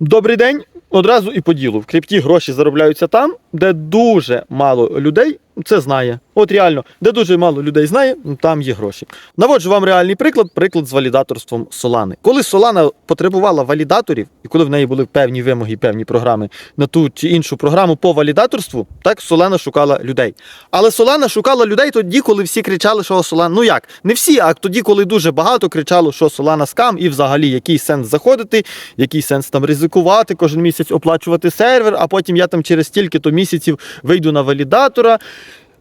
Добрий день. Одразу і по ділу. В крипті гроші заробляються там, де дуже мало людей це знає. От реально, де дуже мало людей знає, там є гроші. Наводжу вам реальний приклад, приклад з валідаторством Solana. Коли Solana потребувала валідаторів, і коли в неї були певні вимоги, певні програми на ту чи іншу програму по валідаторству, так Solana шукала людей. Але Solana шукала людей тоді, коли всі кричали, що Solana, ну як, не всі, а тоді, коли дуже багато кричало, що Solana скам, і взагалі який сенс заходити, який сенс там ризикувати, кожен місяць оплачувати сервер, а потім я там через стільки-то місяців вийду на валідатора.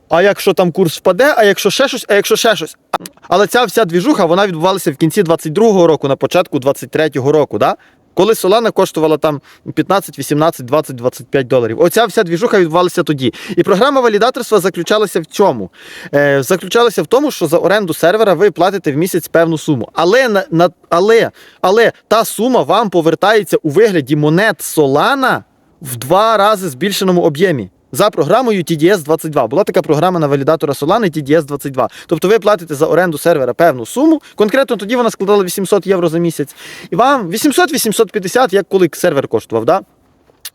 А якщо там курс впаде, а якщо ще щось, а якщо ще щось. Але ця вся двіжуха вона відбувалася в кінці 22-го року, на початку 23-го року. Да? Коли Solana коштувала там 15, 18, 20, 25 доларів. Оця вся двіжуха відбувалася тоді. І програма валідаторства заключалася в чому? Е, заключалася в тому, що за оренду сервера ви платите в місяць певну суму. Але, на, на, але, але та сума вам повертається у вигляді монет Solana в два рази збільшеному об'ємі. За програмою TDS 22. Була така програма на валідатора Solana TDS 22. Тобто ви платите за оренду сервера певну суму. Конкретно тоді вона складала 800 євро за місяць. І вам 800-850, як коли сервер коштував. Да?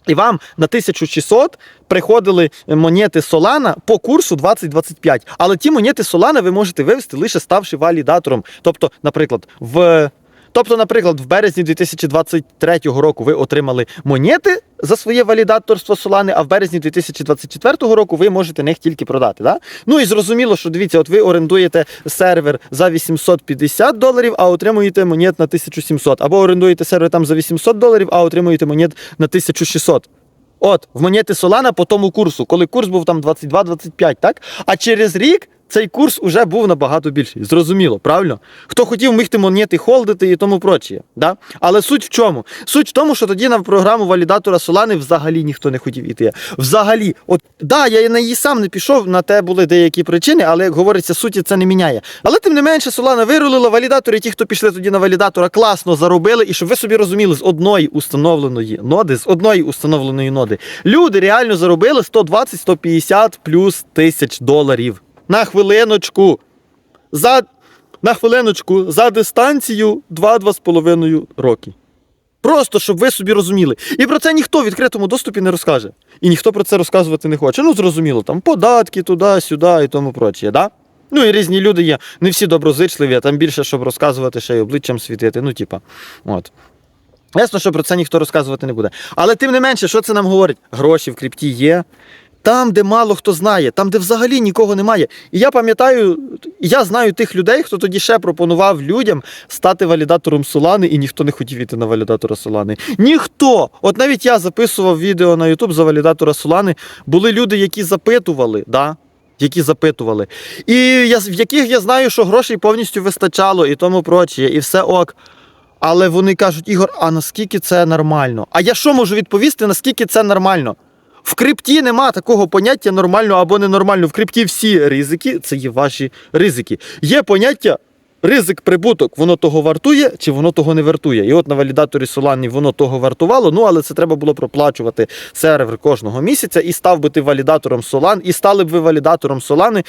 І вам на 1600 приходили монети Solana по курсу 20-25. Але ті монети Solana ви можете вивести лише ставши валідатором. Тобто, наприклад, в. Тобто, наприклад, в березні 2023 року ви отримали монети за своє валідаторство Solana, а в березні 2024 року ви можете них тільки продати. Да? Ну і зрозуміло, що дивіться, от ви орендуєте сервер за 850 доларів, а отримуєте монет на 1700. Або орендуєте сервер там за 800 доларів, а отримуєте монет на 1600. От, в монети Solana по тому курсу, коли курс був там 22-25, так? А через рік цей курс уже був набагато більший. Зрозуміло, правильно? Хто хотів, міг ті монети холдити і тому прочее. Да? Але суть в чому? Суть в тому, що тоді на програму валідатора Solana взагалі ніхто не хотів іти. Взагалі, от да, я на її сам не пішов, на те були деякі причини, але як говориться, суті це не міняє. Але тим не менше, Solana вирулила валідатори, ті, хто пішли тоді на валідатора, класно заробили. І щоб ви собі розуміли, з одної установленої ноди, з одної установленої ноди, люди реально заробили 120-150 плюс тисяч доларів. На хвилиночку. За, на хвилиночку за дистанцію 2-2,5 роки. Просто щоб ви собі розуміли. І про це ніхто в відкритому доступі не розкаже. І ніхто про це розказувати не хоче. Ну, зрозуміло, там податки туди, сюди і тому прочее, да? Ну і різні люди є, не всі доброзичливі, а там більше, щоб розказувати, ще й обличчям світити. Ну, типа, от. Ясно, що про це ніхто розказувати не буде. Але тим не менше, що це нам говорить? Гроші в крипті є. Там, де мало хто знає, там, де взагалі нікого немає. І я пам'ятаю, я знаю тих людей, хто тоді ще пропонував людям стати валідатором Солани, і ніхто не хотів іти на валідатора Солани. Ніхто! От навіть я записував відео на YouTube за валідатора Солани. Були люди, які запитували, да? які запитували. І я, в яких я знаю, що грошей повністю вистачало і тому прочее, і все ок. Але вони кажуть, Ігор, а наскільки це нормально? А я що можу відповісти, наскільки це нормально? В крипті нема такого поняття нормально або ненормально. В крипті всі ризики це є ваші ризики. Є поняття ризик прибуток, воно того вартує чи воно того не вартує. І от на валідаторі Solana воно того вартувало, ну але це треба було проплачувати сервер кожного місяця і став би ти валідатором Solana, і стали б ви валідатором Solana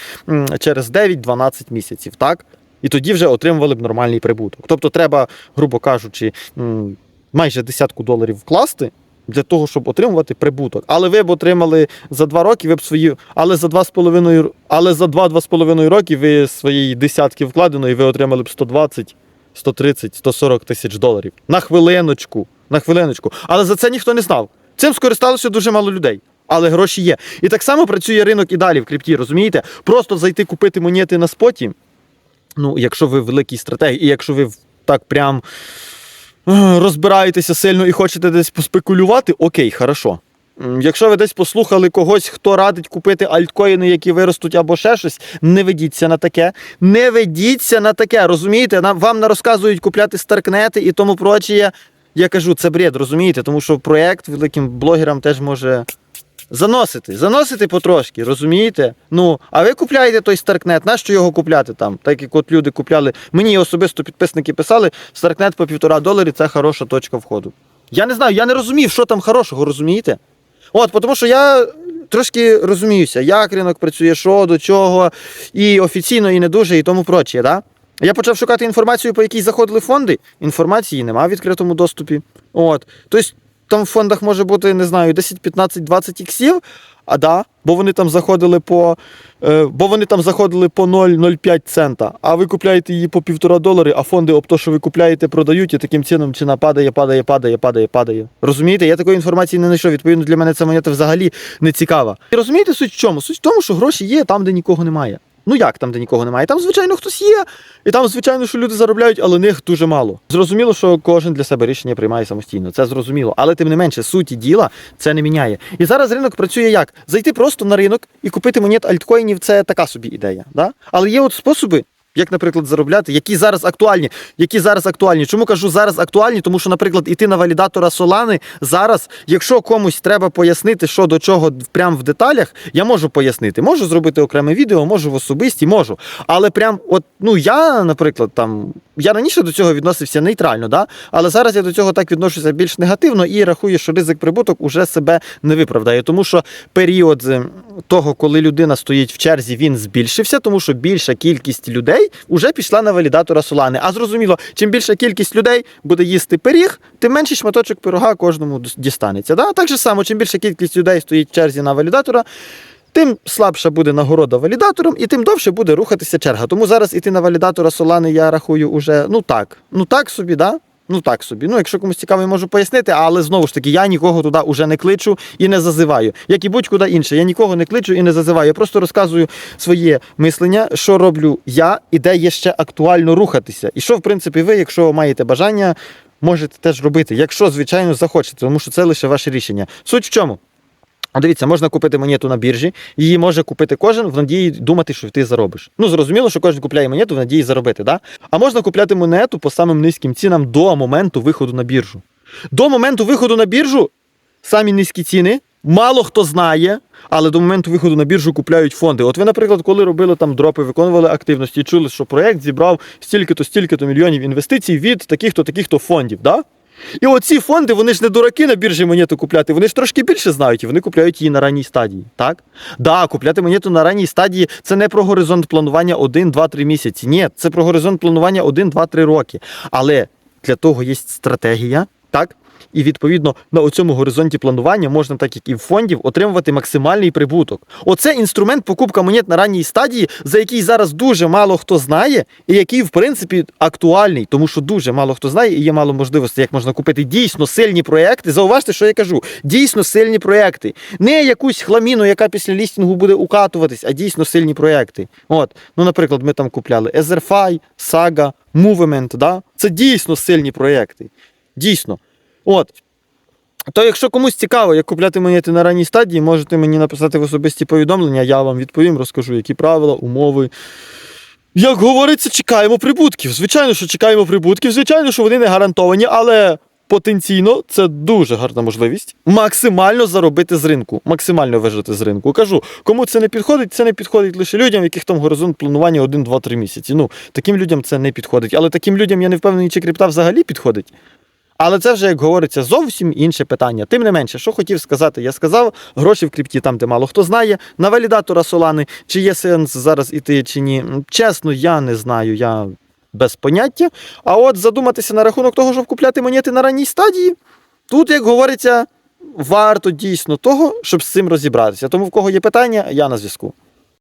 через 9-12 місяців, так? І тоді вже отримували б нормальний прибуток. Тобто треба, грубо кажучи, майже десятку доларів вкласти для того, щоб отримувати прибуток. Але ви б отримали за два роки, ви б свої, але за два з половиною, але за два-два з половиною роки ви своєї десятки вкладеної ви отримали б 120, 130, 140 тисяч доларів. На хвилиночку. На хвилиночку. Але за це ніхто не знав. Цим скористалося дуже мало людей. Але гроші є. І так само працює ринок і далі в крипті, розумієте? Просто зайти купити монети на споті. Ну, якщо ви великий стратег, і якщо ви так прям розбираєтеся сильно і хочете десь поспекулювати, окей, хорошо. Якщо ви десь послухали когось, хто радить купити альткоїни, які виростуть або ще щось, не ведіться на таке. Не ведіться на таке, розумієте? Вам не розказують купляти старкнети і тому прочее. Я кажу, це бред, розумієте? Тому що проєкт великим блогерам теж може заносити, заносити потрошки, розумієте? Ну, а ви купляєте той Старкнет, нащо його купляти там? Так як от люди купляли. Мені особисто підписники писали, Старкнет по півтора доларі це хороша точка входу. Я не знаю, я не розумів, що там хорошого, розумієте? От, тому що я трошки розуміюся, як ринок працює, що до чого, і офіційно, і не дуже, і тому прочее, да? Я почав шукати інформацію, по якій заходили фонди. Інформації немає в відкритому доступі. От. Тобто, там в фондах може бути, не знаю, 10, 15, 20 іксів, а да, бо вони там заходили по, е, бо вони там заходили по 0,05 цента, а ви купляєте її по півтора долари, а фонди об то, що ви купляєте, продають, і таким чином ціна падає, падає, падає, падає, падає. Розумієте? Я такої інформації не знайшов. Відповідно, для мене ця монета взагалі не цікава. І розумієте суть в чому? Суть в тому, що гроші є там, де нікого немає. Ну як там, де нікого немає? Там, звичайно, хтось є, і там, звичайно, що люди заробляють, але них дуже мало. Зрозуміло, що кожен для себе рішення приймає самостійно. Це зрозуміло. Але тим не менше, суті діла це не міняє. І зараз ринок працює як? Зайти просто на ринок і купити монет альткоїнів це така собі ідея. Да? Але є от способи. Як, наприклад, заробляти, які зараз актуальні, які зараз актуальні. Чому кажу зараз актуальні? Тому що, наприклад, іти на валідатора Solana зараз, якщо комусь треба пояснити, що до чого прямо в деталях, я можу пояснити. Можу зробити окреме відео, можу в особисті, можу. Але прям, от, ну я, наприклад, там, я раніше до цього відносився нейтрально, да? але зараз я до цього так відношуся більш негативно і рахую, що ризик прибуток уже себе не виправдає. Тому що період е, того, коли людина стоїть в черзі, він збільшився, тому що більша кількість людей вже пішла на валідатора Солани. А зрозуміло, чим більша кількість людей буде їсти пиріг, тим менший шматочок пирога кожному дістанеться. Да? Так же само, чим більша кількість людей стоїть в черзі на валідатора, тим слабша буде нагорода валідатором, і тим довше буде рухатися черга. Тому зараз іти на валідатора Солани, я рахую, уже ну так. Ну так собі, да? Ну так собі. Ну, якщо комусь цікаво, я можу пояснити, але знову ж таки, я нікого туди уже не кличу і не зазиваю. Як і будь-куди інше. Я нікого не кличу і не зазиваю. Я просто розказую своє мислення, що роблю я і де є ще актуально рухатися. І що, в принципі, ви, якщо маєте бажання, можете теж робити, якщо, звичайно, захочете, тому що це лише ваше рішення. Суть в чому? А дивіться, можна купити монету на біржі, її може купити кожен в надії думати, що ти заробиш. Ну зрозуміло, що кожен купляє монету в надії заробити, да? А можна купляти монету по самим низьким цінам до моменту виходу на біржу. До моменту виходу на біржу самі низькі ціни. Мало хто знає, але до моменту виходу на біржу купляють фонди. От ви, наприклад, коли робили там дропи, виконували активності, чули, що проект зібрав стільки-то, стільки-то мільйонів інвестицій від таких-то, таких-то фондів. Да? І оці фонди, вони ж не дураки на біржі монету купляти, вони ж трошки більше знають, і вони купляють її на ранній стадії. Так? Да, купляти монету на ранній стадії це не про горизонт планування 1, 2, 3 місяці. Ні, це про горизонт планування 1, 2, 3 роки. Але для того є стратегія, так? І відповідно на цьому горизонті планування можна, так як і в фондів, отримувати максимальний прибуток. Оце інструмент покупка монет на ранній стадії, за який зараз дуже мало хто знає, і який, в принципі, актуальний, тому що дуже мало хто знає, і є мало можливостей, як можна купити дійсно сильні проекти. Зауважте, що я кажу: дійсно сильні проекти. Не якусь хламіну, яка після лістінгу буде укатуватись, а дійсно сильні проекти. От, ну, наприклад, ми там купляли Etherfi, Saga, Movement, да? Це дійсно сильні проекти. Дійсно. От. То якщо комусь цікаво, як купляти монети на ранній стадії, можете мені написати в особисті повідомлення, я вам відповім, розкажу, які правила, умови. Як говориться, чекаємо прибутків. Звичайно, що чекаємо прибутків, звичайно, що вони не гарантовані, але потенційно це дуже гарна можливість максимально заробити з ринку, максимально вижити з ринку. Кажу, кому це не підходить, це не підходить лише людям, яких там горизонт планування 1, 2, 3 місяці. Ну, таким людям це не підходить. Але таким людям я не впевнений, чи крипта взагалі підходить. Але це вже, як говориться, зовсім інше питання. Тим не менше, що хотів сказати, я сказав, гроші в крипті там, де мало хто знає. На валідатора Солани, чи є сенс зараз іти, чи ні. Чесно, я не знаю, я без поняття. А от задуматися на рахунок того, щоб купляти монети на ранній стадії, тут, як говориться, варто дійсно того, щоб з цим розібратися. Тому в кого є питання, я на зв'язку.